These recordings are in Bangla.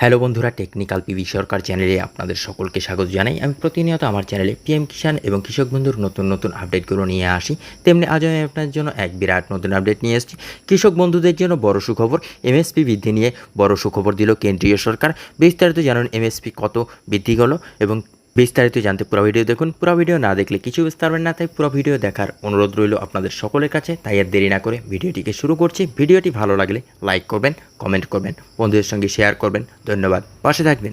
হ্যালো বন্ধুরা টেকনিক্যাল পিভি সরকার চ্যানেলে আপনাদের সকলকে স্বাগত জানাই। আমি প্রতিনিয়ত আমার চ্যানেলে পিএম কিষাণ এবং কৃষক বন্ধুর নতুন নতুন আপডেটগুলো নিয়ে আসি। তেমনি আজ আমি আপনার জন্য এক বিরাট নতুন আপডেট নিয়ে এসেছি। কৃষক বন্ধুদের জন্য বড় সুখবর এমএসপি বৃদ্ধি নিয়ে বড় সুখবর দিল কেন্দ্রীয় সরকার। বিস্তারিত জানুন এমএসপি কত বৃদ্ধি হলো এবং বিস্তারিত জানতে পুরো ভিডিও দেখুন। পুরো ভিডিও না দেখলে কিছু বুঝতে পারবেন না, তাই পুরো ভিডিও দেখার অনুরোধ রইল আপনাদের সকলের কাছে। তাই আর দেরি না করে ভিডিওটিকে শুরু করছি। ভিডিওটি ভালো লাগলে লাইক করবেন, কমেন্ট করবেন, বন্ধুদের সঙ্গে শেয়ার করবেন। ধন্যবাদ। পাশে থাকবেন।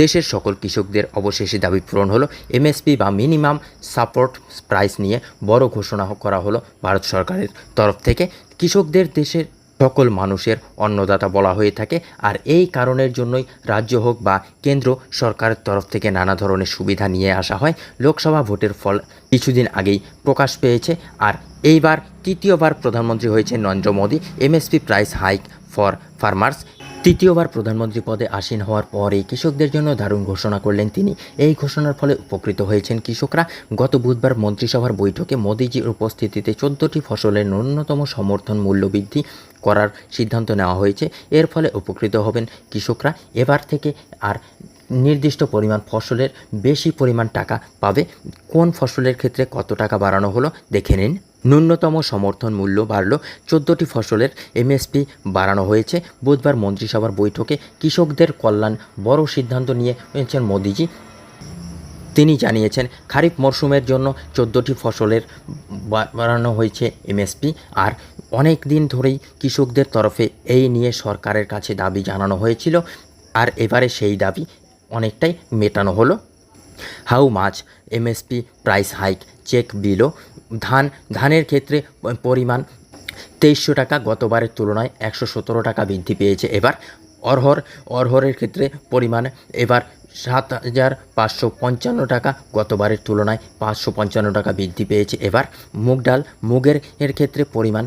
দেশের সকল কৃষকদের অবশেষে দাবি পূরণ হলো। এমএসপি বা মিনিমাম সাপোর্ট প্রাইস নিয়ে বড় ঘোষণা করা হলো ভারত সরকারের তরফ থেকে। কৃষকদের দেশের সকল মানুষের অন্নদাতা বলা হয়ে থাকে। আর এই কারণের জন্যই রাজ্য হোক বা কেন্দ্র, সরকারের তরফ থেকে নানা ধরনের সুবিধা নিয়ে আসা হয়। লোকসভা ভোটের ফল কিছুদিন আগেই প্রকাশ পেয়েছে। আর এইবার তৃতীয়বার প্রধানমন্ত্রী হয়েছে Narendra Modi. MSP price hike for farmers. তৃতীয়বার প্রধানমন্ত্রী পদে আসীন হওয়ার পরে কৃষকদের জন্য দারুণ ঘোষণা করলেন তিনি। এই ঘোষণার ফলে উপকৃত হয়েছেন কৃষকরা। গত বুধবার মন্ত্রিসভার বৈঠকে মোদীজির উপস্থিতিতে চোদ্দোটি ফসলের ন্যূনতম সমর্থন মূল্য বৃদ্ধি করার সিদ্ধান্ত নেওয়া হয়েছে। এর ফলে উপকৃত হবেন কৃষকরা। এবার থেকে আর নির্দিষ্ট পরিমাণ ফসলের বেশি পরিমাণ টাকা পাবে। কোন ফসলের ক্ষেত্রে কত টাকা বাড়ানো হলো দেখে নিন। ন্যূনতম সমর্থন মূল্য বাড়ল। চোদ্দোটি ফসলের এমএসপি বাড়ানো হয়েছে। বুধবার মন্ত্রিসভার বৈঠকে কৃষকদের কল্যাণ বড় সিদ্ধান্ত নিয়েছেন মোদিজি। তিনি জানিয়েছেন, খারিফ মরশুমের জন্য চোদ্দোটি ফসলের বাড়ানো হয়েছে এমএসপি আর অনেক দিন ধরেই কৃষকদের তরফে এই নিয়ে সরকারের কাছে দাবি জানানো হয়েছিল, আর এবারে সেই দাবি অনেকটাই মেটানো হলো। How much MSP price hike check below ধান, ধানের ক্ষেত্রে পরিমাণ তেইশশো টাকা গতবারের তুলনায় একশো সতেরো টাকা বৃদ্ধি পেয়েছে। এবার অরহর অরহরের ক্ষেত্রে পরিমাণ এবার সাত হাজার পাঁচশো পঞ্চান্ন টাকা। গতবারের তুলনায় পাঁচশো পঞ্চান্ন টাকা বৃদ্ধি পেয়েছে। এবার মুগ ডাল মুগের এর ক্ষেত্রে পরিমাণ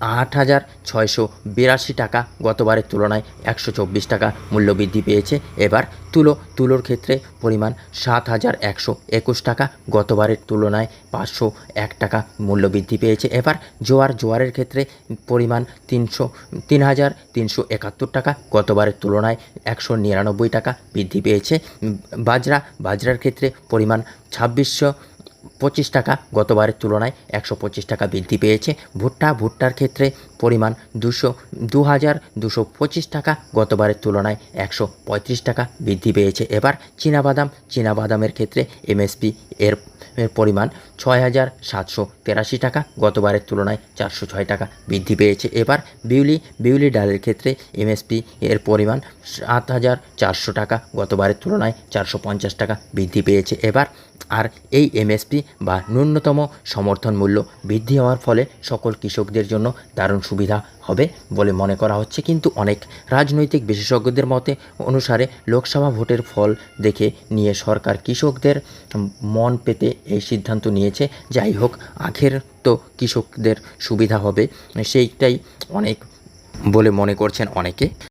আট হাজার ছয়শো বিরাশি টাকা গতবারের তুলনায় একশো চব্বিশ টাকা মূল্য বৃদ্ধি পেয়েছে। এবার তুলো, তুলোর ক্ষেত্রে পরিমাণ সাত হাজার একশো একুশ টাকা, গতবারের তুলনায় পাঁচশো এক টাকা মূল্য বৃদ্ধি পেয়েছে। এবার জোয়ার, জোয়ারের ক্ষেত্রে পরিমাণ তিনশো, তিন হাজার তিনশো একাত্তর টাকা, গতবারের তুলনায় একশো নিরানব্বই টাকা বৃদ্ধি পেয়েছে। বাজরা, বাজরার ক্ষেত্রে পরিমাণ ছাব্বিশশো পঁচিশ টাকা গতবারের তুলনায় একশো পঁচিশ টাকা বৃদ্ধি পেয়েছে। ভুট্টা, ভুট্টার ক্ষেত্রে পরিমাণ দুশো, দু হাজার দুশো পঁচিশ টাকা, গতবারের তুলনায় একশো পঁয়ত্রিশ টাকা বৃদ্ধি পেয়েছে। এবার চীনাবাদাম, চীনাবাদামের ক্ষেত্রে এমএসপি এর এর পরিমাণ ছয় হাজার সাতশো তেরাশি টাকা, গতবারের তুলনায় চারশো ছয় টাকা বৃদ্ধি পেয়েছে। এবার বিউলি বিউলি ডালের ক্ষেত্রে এমএসপি এর পরিমাণ সাত হাজার চারশো টাকা, গতবারের তুলনায় চারশো পঞ্চাশ টাকা বৃদ্ধি পেয়েছে। এবার আর এই এমএসপি বা ন্যূনতম সমর্থন মূল্য বৃদ্ধি হওয়ার ফলে সকল কৃষকদের জন্য দারুণ সুবিধা হবে বলে মনে করা হচ্ছে। কিন্তু অনেক রাজনৈতিক বিশেষজ্ঞদের মতে অনুসারে লোকসভা ভোটের ফল দেখে নিয়ে সরকার কৃষকদের মন পেতে এই সিদ্ধান্ত নিয়েছে। যাই হোক আখের তো কৃষকদের সুবিধা হবে, সেইটাই অনেক বলে মনে করছেন অনেকে।